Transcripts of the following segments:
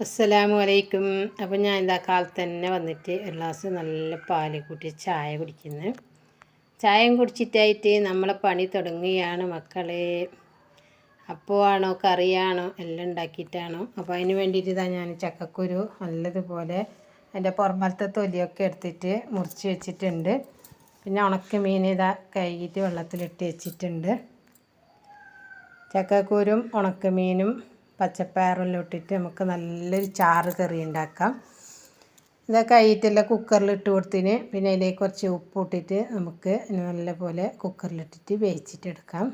അസ്സലാമു അലൈക്കും അപ്പോൾ ഞാൻ ഇതാ കാലത്ത് തന്നെ വന്നിട്ട് ഒരു ഗ്ലാസ് നല്ല പാൽ കൂട്ടി ചായ കുടിക്കുന്നു. ചായം കുടിച്ചിട്ടായിട്ട് നമ്മളെ പണി തുടങ്ങുകയാണ് മക്കളെ. അപ്പോൾ ആണോ കറിയാണോ എല്ലാം ഉണ്ടാക്കിയിട്ടാണോ? അപ്പോൾ അതിന് വേണ്ടിയിട്ട് ഇതാ ഞാൻ ചക്കക്കുരു നല്ലതുപോലെ അതിന്റെ പുറമലത്തെ തൊലിയൊക്കെ എടുത്തിട്ട് മുറിച്ച് വെച്ചിട്ടുണ്ട്. പിന്നെ ഉണക്ക മീൻ ഇതാ കഴുകിയിട്ട് വെള്ളത്തിലിട്ട് വെച്ചിട്ടുണ്ട്. ചക്കക്കുരും ഉണക്കമീനും പച്ചപ്പയറെല്ലാം ഇട്ടിട്ട് നമുക്ക് നല്ലൊരു ചാറ് കറി ഉണ്ടാക്കാം. ഇതൊക്കെ ആയിട്ടില്ല കുക്കറിൽ ഇട്ട് കൊടുത്തിന്. പിന്നെ അതിലേക്ക് കുറച്ച് ഉപ്പ് ഇട്ടിട്ട് നമുക്ക് നല്ലപോലെ കുക്കറിലിട്ടിട്ട് വേവിച്ചിട്ടെടുക്കാം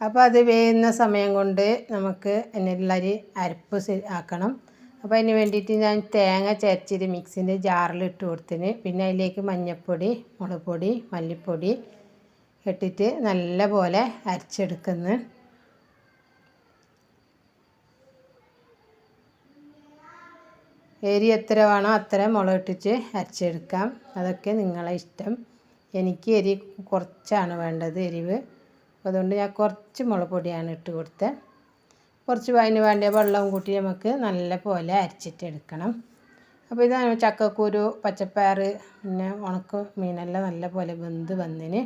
അപ്പോൾ അത് വേവുന്ന സമയം കൊണ്ട് നമുക്ക് എന്നെല്ലാരി അരപ്പ് ആക്കണം. അപ്പോൾ അതിന് വേണ്ടിയിട്ട് ഞാൻ തേങ്ങ ചരച്ചിട്ട് മിക്സിന്റെ ജാറിൽ ഇട്ട് കൊടുത്തിന്. പിന്നെ അതിലേക്ക് മഞ്ഞൾപ്പൊടി മുളക് പൊടി മല്ലിപ്പൊടി ഇട്ടിട്ട് നല്ല പോലെ അരച്ചെടുക്കുന്നു. എരി എത്ര വേണോ അത്ര മുളക് ഇട്ടിട്ട് അരച്ചെടുക്കാം. അതൊക്കെ നിങ്ങളെ ഇഷ്ടം. എനിക്ക് എരി കുറച്ചാണ് വേണ്ടത് എരിവ്. അതുകൊണ്ട് ഞാൻ കുറച്ച് മുളക് പൊടിയാണ് ഇട്ട് കൊടുത്തത് കുറച്ച് അതിന് വേണ്ട വെള്ളവും കൂട്ടി നമുക്ക് നല്ല പോലെ അരച്ചിട്ടെടുക്കണം അപ്പോൾ ഇതാണ് ചക്കക്കുരു പച്ചപ്പയർ പിന്നെ ഉണക്ക മീനെല്ലാം നല്ല പോലെ വെന്ത് വന്നതിന്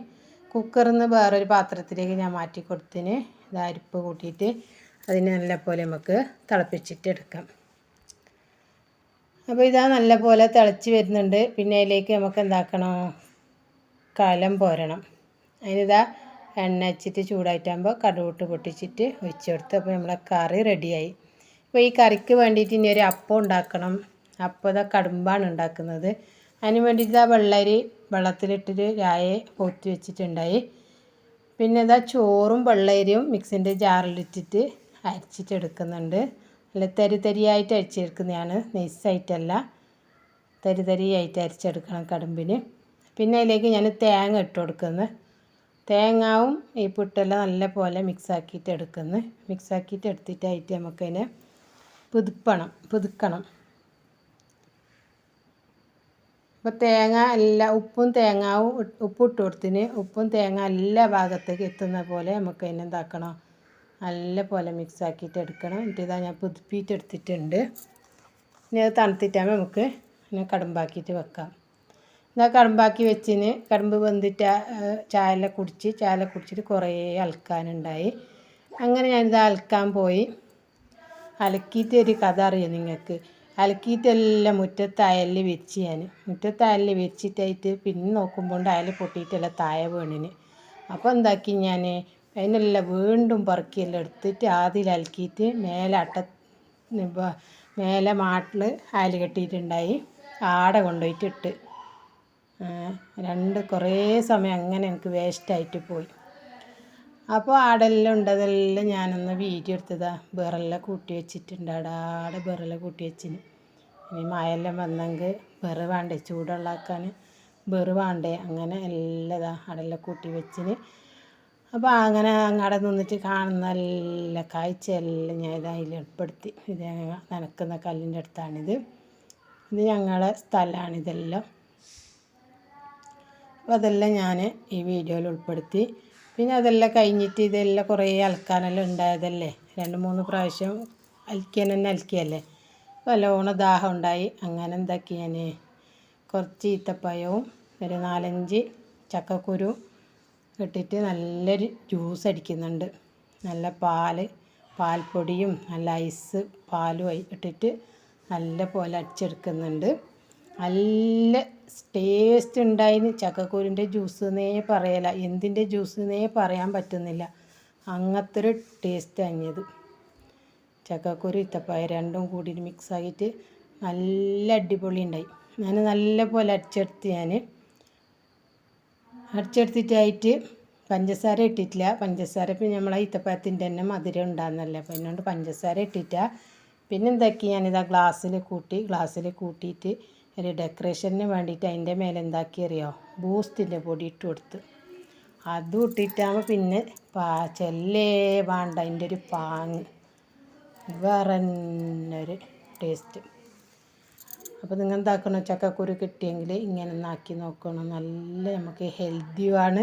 കുക്കറിൽ നിന്ന് വേറൊരു പാത്രത്തിലേക്ക് ഞാൻ മാറ്റി കൊടുത്തിന്. ഇത് അരിപ്പ് കൂട്ടിയിട്ട് അതിനെ നല്ല പോലെ നമുക്ക് തിളപ്പിച്ചിട്ട് എടുക്കാം. അപ്പോൾ ഇതാ നല്ലപോലെ തിളച്ച് വരുന്നുണ്ട്. പിന്നെ അതിലേക്ക് നമുക്ക് എന്താക്കണം? കലം പോരണം. അതിനിതാ എണ്ണ വെച്ചിട്ട് ചൂടായിട്ടാകുമ്പോൾ കടുവിട്ട് പൊട്ടിച്ചിട്ട് ഒഴിച്ചു കൊടുത്ത് അപ്പോൾ നമ്മളെ കറി റെഡിയായി. അപ്പോൾ ഈ കറിക്ക് വേണ്ടിയിട്ട് ഇനി ഒരു അപ്പം ഉണ്ടാക്കണം. അപ്പോൾ ഇതാ കടുമ്പാണ് ഉണ്ടാക്കുന്നത്. അതിന് വേണ്ടിയിട്ട് വെള്ളരി വെള്ളത്തിലിട്ടിട്ട് രായ പോറ്റി വെച്ചിട്ടുണ്ടായി. പിന്നെ ഇതാ ചോറും വെള്ളരിയും മിക്സിന്റെ ജാറിലിട്ടിട്ട് അരച്ചിട്ടെടുക്കുന്നുണ്ട്. അല്ല തരി തരിയായിട്ട് അരിച്ചെടുക്കുന്നതാണ്. നൈസായിട്ടല്ല. തരി തരിയായിട്ട് അരച്ചെടുക്കണം കടുമ്പിന്. പിന്നെ അതിലേക്ക് ഞാൻ തേങ്ങ ഇട്ട് കൊടുക്കുന്നു. തേങ്ങാവും ഈ പുട്ടെല്ലാം നല്ല പോലെ മിക്സാക്കിയിട്ട് എടുക്കുന്നു മിക്സാക്കിയിട്ട് എടുത്തിട്ടായിട്ട് നമുക്കതിനെ പുതുപ്പണം പുതുക്കണം. അപ്പോൾ തേങ്ങ എല്ലാ ഉപ്പും തേങ്ങാവും ഉപ്പ് ഇട്ട് കൊടുത്തിന് ഉപ്പും തേങ്ങ എല്ലാ ഭാഗത്തേക്ക് എത്തുന്ന പോലെ നമുക്ക് അതിനെ എന്താക്കണം? നല്ല പോലെ മിക്സ് ആക്കിയിട്ട് എടുക്കണം. എന്നിട്ട് ഇതാ ഞാൻ പുതുപ്പിയിട്ട് എടുത്തിട്ടുണ്ട്. ഇനി അത് തണുത്തിട്ടാകുമ്പോൾ നമുക്ക് ഇങ്ങനെ കടുമ്പാക്കിയിട്ട് വെക്കാം. ഇതാ കടുമ്പാക്കി വെച്ചിന് കടുമ്പ് വെന്തിട്ട് ചായല കുടിച്ച് ചായല കുടിച്ചിട്ട് കുറേ അലക്കാനുണ്ടായി. അങ്ങനെ ഞാനിത് അലക്കാൻ പോയി. അലക്കിയിട്ട് ഒരു കഥ അറിയാം നിങ്ങൾക്ക്? അലക്കിയിട്ടെല്ലാം മുറ്റത്ത് അയലിൽ വെച്ച് ഞാൻ മുറ്റത്ത് അയലിൽ വെച്ചിട്ടായിട്ട് പിന്നെ നോക്കുമ്പോൾ അയൽ പൊട്ടിയിട്ടെല്ലാം താഴെ വീണിന്. അപ്പോൾ എന്താക്കി ഞാൻ അതിനെല്ലാം വീണ്ടും പറക്കിയെല്ലാം എടുത്തിട്ട് ആദ്യം അലക്കിയിട്ട് മേലെ അട്ട മേലെ മാട്ടിൽ അയൽ കെട്ടിയിട്ടുണ്ടായി. ആടെ കൊണ്ടുപോയിട്ട് ഇട്ട് രണ്ട് കുറേ സമയം അങ്ങനെ എനിക്ക് വേസ്റ്റായിട്ട് പോയി. അപ്പോൾ ആടെല്ലാം ഉണ്ടതെല്ലാം ഞാനൊന്ന് വീഡിയോ എടുത്തതാ. വേറെല്ലാം കൂട്ടി വെച്ചിട്ടുണ്ട്. അടാടെ ആടെ കൂട്ടി വെച്ചിന്. ഇനി മഴയെല്ലാം വന്നെങ്കിൽ വേറെ വേണ്ടേ? ചൂടുള്ളാക്കാൻ വെറു വേണ്ടേ? അങ്ങനെ എല്ലാം ഇതാ ആടെല്ലാം കൂട്ടി വെച്ചിന്. അപ്പോൾ അങ്ങനെ അങ്ങടെ നിന്നിട്ട് കാണുന്ന എല്ലാ കാഴ്ചയെല്ലാം ഞാൻ ഇത് അതിൽ ഉൾപ്പെടുത്തി. ഇത് നനക്കുന്ന കല്ലിന്റെ അടുത്താണിത്. ഇത് ഞങ്ങളെ സ്ഥലമാണ് ഇതെല്ലാം. അപ്പോൾ അതെല്ലാം ഞാൻ ഈ വീഡിയോയിൽ ഉൾപ്പെടുത്തി. പിന്നെ അതെല്ലാം കഴിഞ്ഞിട്ട് ഇതെല്ലാം കുറേ അലക്കാനെല്ലാം ഉണ്ടായതല്ലേ. രണ്ട് മൂന്ന് പ്രാവശ്യം അലക്കിയാൻ തന്നെ അലക്കിയല്ലേ. നല്ലോണം ദാഹം ഉണ്ടായി. അങ്ങനെ എന്താക്കി ഞാൻ? കുറച്ച് ഈത്തപ്പഴവും ഒരു നാലഞ്ച് ചക്കക്കുരു ഇട്ടിട്ട് നല്ലൊരു ജ്യൂസ് അടിക്കുന്നുണ്ട്. നല്ല പാൽ പാൽപ്പൊടിയും നല്ല ഐസ് പാലും ഇട്ടിട്ട് നല്ല പോലെ അടിച്ചെടുക്കുന്നുണ്ട്. നല്ല ടേസ്റ്റ് ഉണ്ടായിന് ചക്കക്കുരുന്റെ ജ്യൂസ് എന്നേ പറയല. എന്തിന്റെ ജ്യൂസ് എന്നേ പറയാൻ പറ്റുന്നില്ല. അങ്ങനത്തെ ഒരു ടേസ്റ്റ് അഞ്ഞത് ചക്കക്കുരു ഇത്തപ്പായ രണ്ടും കൂടി മിക്സ് ആക്കിയിട്ട് നല്ല അടിപൊളി ഉണ്ടായി. ഞാൻ നല്ല പോലെ അടിച്ചെടുത്ത് ഞാൻ അടിച്ചെടുത്തിട്ടായിട്ട് പഞ്ചസാര ഇട്ടിട്ടില്ല. പഞ്ചസാര പിന്നെ നമ്മളെ ഈത്തപ്പഴത്തിന്റെ തന്നെ മധുരം ഉണ്ടാകുന്നല്ലേ അപ്പം എന്നോണ്ട് പഞ്ചസാര ഇട്ടിട്ടാണ് പിന്നെ എന്താക്കി ഞാനിതാ ഗ്ലാസ്സിൽ കൂട്ടി ഗ്ലാസ്സിൽ കൂട്ടിയിട്ട് ഒരു ഡെക്കറേഷന് വേണ്ടിയിട്ട് അതിന്റെ മേലെ എന്താക്കി അറിയോ ബൂസ്റ്റിന്റെ പൊടി ഇട്ട് കൊടുത്ത്. അതും ഇട്ടിട്ടാകുമ്പോൾ പിന്നെ പാ ചെല്ലേ വേണ്ട അതിന്റെ ഒരു പാങ്. വേറെ ടേസ്റ്റ് അപ്പോൾ നിങ്ങൾ എന്താക്കണം? ചക്കക്കുരു കിട്ടിയെങ്കിൽ ഇങ്ങനെ ഒന്നാക്കി നോക്കണം. നല്ല നമുക്ക് ഹെൽത്തിയുമാണ്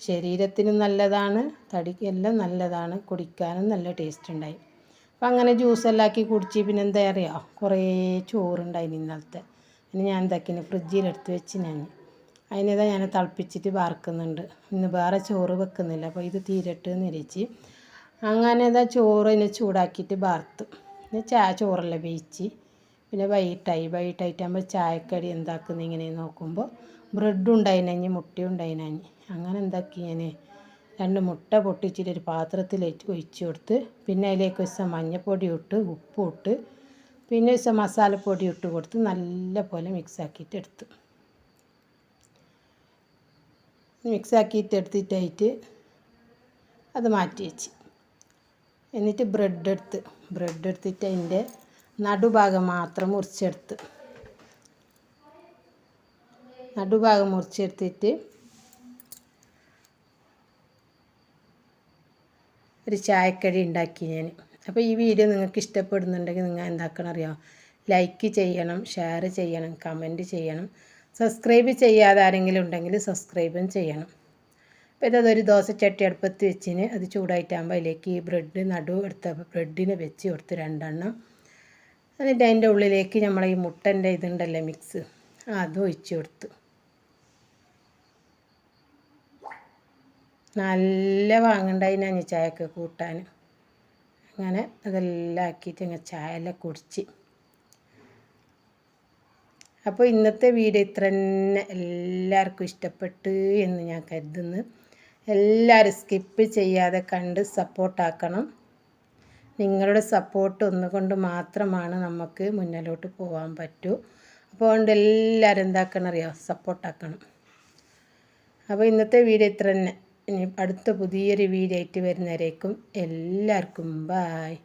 ശരീരത്തിനും നല്ലതാണ്. തടിക്കെല്ലാം നല്ലതാണ്. കുടിക്കാനും നല്ല ടേസ്റ്റ് ഉണ്ടായി. അപ്പം അങ്ങനെ ജ്യൂസെല്ലാം ആക്കി കുടിച്ച് പിന്നെ എന്താ അറിയാം? കുറേ ചോറുണ്ടായി ഇന്നലത്തെ. പിന്നെ ഞാൻ എന്താക്കിന് ഫ്രിഡ്ജിലെടുത്ത് വെച്ച് ഞാൻ. അതിനിതാ ഞാൻ തിളപ്പിച്ചിട്ട് വാർക്കുന്നുണ്ട് ഇന്ന് വേറെ ചോറ് വെക്കുന്നില്ല. അപ്പോൾ ഇത് തീരട്ട് നിരച്ച് അങ്ങനെ ഇതാ ചോറ് ഇതിനെ ചൂടാക്കിയിട്ട് വാർത്തു പിന്നെ ചാ ചോറെല്ലാം വേവിച്ച്. പിന്നെ വൈകിട്ടായി. വൈകിട്ടായിട്ടാകുമ്പോൾ ചായക്കടി എന്താക്കുന്നത് ഇങ്ങനെ നോക്കുമ്പോൾ ബ്രെഡും ഉണ്ടായിനഞ്ഞ് മുട്ടയും ഉണ്ടായിനഞ്ഞ് അങ്ങനെ എന്താക്കി ഞാൻ. രണ്ട് മുട്ട പൊട്ടിച്ചിട്ട് ഒരു പാത്രത്തിലേക്ക് ഒഴിച്ചു കൊടുത്ത് പിന്നെ അതിലേക്ക് വെച്ച മഞ്ഞൾപ്പൊടി ഇട്ട് ഉപ്പ് ഇട്ട് പിന്നെ ദിവസം മസാലപ്പൊടി ഇട്ട് കൊടുത്ത് നല്ല പോലെ മിക്സ് ആക്കിയിട്ട് എടുത്തു. മിക്സ് ആക്കിയിട്ട് എടുത്തിട്ടായിട്ട് അത് മാറ്റി വെച്ച്. എന്നിട്ട് ബ്രെഡ് എടുത്ത് ബ്രെഡ് എടുത്തിട്ട് അതിന്റെ നടുഭാഗം മാത്രം മുറിച്ചെടുത്ത്. നടുഭാഗം മുറിച്ചെടുത്തിട്ട് ഒരു ചായക്കടി ഉണ്ടാക്കി ഞാൻ. അപ്പോൾ ഈ വീഡിയോ നിങ്ങൾക്ക് ഇഷ്ടപ്പെടുന്നുണ്ടെങ്കിൽ നിങ്ങൾ എന്താക്കണം അറിയാം? ലൈക്ക് ചെയ്യണം ഷെയർ ചെയ്യണം കമന്റ് ചെയ്യണം. സബ്സ്ക്രൈബ് ചെയ്യാതെ ആരെങ്കിലും ഉണ്ടെങ്കിൽ സബ്സ്ക്രൈബും ചെയ്യണം. അപ്പോൾ ഇതൊരു ദോശ ചട്ടി അടുപ്പത്ത് വെച്ചിന് അത് ചൂടായിട്ടാകുമ്പോൾ അതിലേക്ക് ഈ ബ്രെഡ് നടു എടുത്ത ബ്രെഡിനെ വെച്ച് കൊടുത്ത് രണ്ടെണ്ണം. എന്നിട്ട് അതിന്റെ ഉള്ളിലേക്ക് നമ്മൾ ഈ മുട്ടന്റെ ഇതുണ്ടല്ലേ മിക്സ് അത് ഒഴിച്ചു കൊടുത്തു. നല്ല വാങ്ങണ്ടായിനാണ് ചായക്ക് കൂട്ടാൻ. അങ്ങനെ അതെല്ലാം ആക്കിയിട്ട് ഇങ്ങനെ ചായ കുടിച്ച്. അപ്പോൾ ഇന്നത്തെ വീഡിയോ ഇത്ര തന്നെ. എല്ലാവർക്കും ഇഷ്ടപ്പെട്ടു എന്ന് ഞാൻ കരുതുന്നു. എല്ലാവരും സ്കിപ്പ് ചെയ്യാതെ കണ്ട് സപ്പോർട്ടാക്കണം നിങ്ങളുടെ സപ്പോർട്ട് ഒന്നുകൊണ്ട് മാത്രമാണ് നമുക്ക് മുന്നിലോട്ട് പോകാൻ പറ്റൂ. അപ്പോൾ അതുകൊണ്ട് എല്ലാവരും എന്താക്കണം അറിയാം സപ്പോർട്ടാക്കണം അപ്പോൾ ഇന്നത്തെ വീഡിയോ ഇത്ര തന്നെ. ഇനി അടുത്ത പുതിയൊരു വീഡിയോ ആയിട്ട് വരുന്നവരേക്കും എല്ലാവർക്കും ബായ്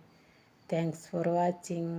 താങ്ക്സ് ഫോർ വാച്ചിങ്